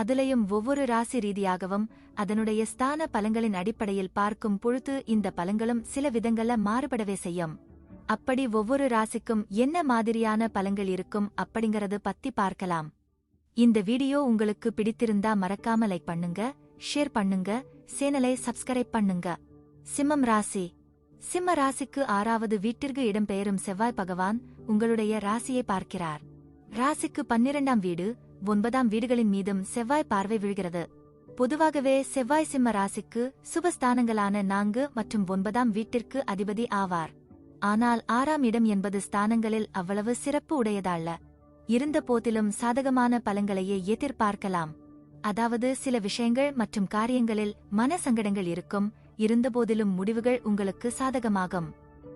அதுலயும் ஒவ்வொரு ராசி ரீதியாகவும் அதனுடைய ஸ்தான பலங்களின் அடிப்படையில் பார்க்கும் பொழுது இந்த பலங்களும் சில விதங்கள்ல மாறுபடவே செய்யும். அப்படி ஒவ்வொரு ராசிக்கும் என்ன மாதிரியான பலங்கள் இருக்கும் அப்படிங்கறது பத்தி பார்க்கலாம். இந்த வீடியோ உங்களுக்கு பிடித்திருந்தா மறக்காம லைக் பண்ணுங்க ஷேர் பண்ணுங்க சேனலை சப்ஸ்கிரைப் பண்ணுங்க. சிம்மம் ராசி. சிம்ம ராசிக்கு ஆறாவது வீட்டிற்கு இடம்பெயரும் செவ்வாய் பகவான் உங்களுடைய ராசியை பார்க்கிறார். ராசிக்கு பன்னிரண்டாம் வீடு ஒன்பதாம் வீடுகளின் மீதும் செவ்வாய் பார்வை விழுகிறது. பொதுவாகவே செவ்வாய் சிம்ம ராசிக்கு சுபஸ்தானங்களான நான்கு மற்றும் ஒன்பதாம் வீட்டிற்கு அதிபதி ஆவார். ஆனால் ஆறாம் இடம் என்பது ஸ்தானங்களில் அவ்வளவு சிறப்பு உடையதல்ல. இருந்த போதிலும் சாதகமான பலங்களையே எதிர்பார்க்கலாம். அதாவது சில விஷயங்கள் மற்றும் காரியங்களில் மன சங்கடங்கள் இருக்கும் இருந்தபோதிலும் முடிவுகள் உங்களுக்கு சாதகமாகும்.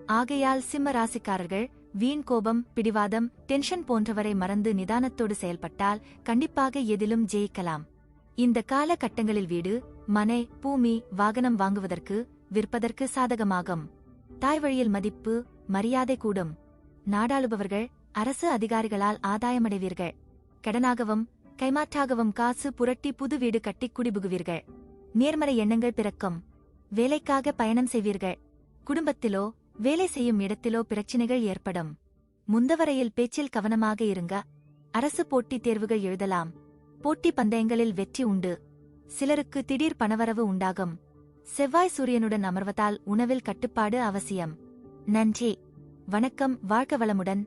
ஆகையால் சிம்ம ராசிக்காரர்கள் வீண் கோபம் பிடிவாதம் டென்ஷன் போன்றவரை மறந்து நிதானத்தோடு செயல்பட்டால் கண்டிப்பாக எதிலும் ஜெயிக்கலாம். இந்த கால கட்டங்களில் வீடு மனை பூமி வாகனம் வாங்குவதற்கு விற்பதற்கு சாதகமாகும். தாய் வழியில் மதிப்பு மரியாதை கூடும். நாடாளுபவர்கள் அரசு அதிகாரிகளால் ஆதாயமடைவீர்கள். கடனாகவும் கைமாற்றாகவும் காசு புரட்டி புது வீடு கட்டி குடிபுகுவீர்கள். நேர்மறை எண்ணங்கள் பிறக்கும். வேலைக்காக பயணம் செய்வீர்கள். குடும்பத்திலோ வேலை செய்யும் இடத்திலோ பிரச்சினைகள் ஏற்படும். முந்தவரையில் பேச்சில் கவனமாக இருங்க. அரசு போட்டித் தேர்வுகள் எழுதலாம். போட்டி பந்தயங்களில் வெற்றி உண்டு. சிலருக்கு திடீர் பணவரவு உண்டாகும். செவ்வாய் சூரியனுடன் அமர்வதால் உணவில் கட்டுப்பாடு அவசியம். நன்றி. வணக்கம். வாழ்க வளமுடன்.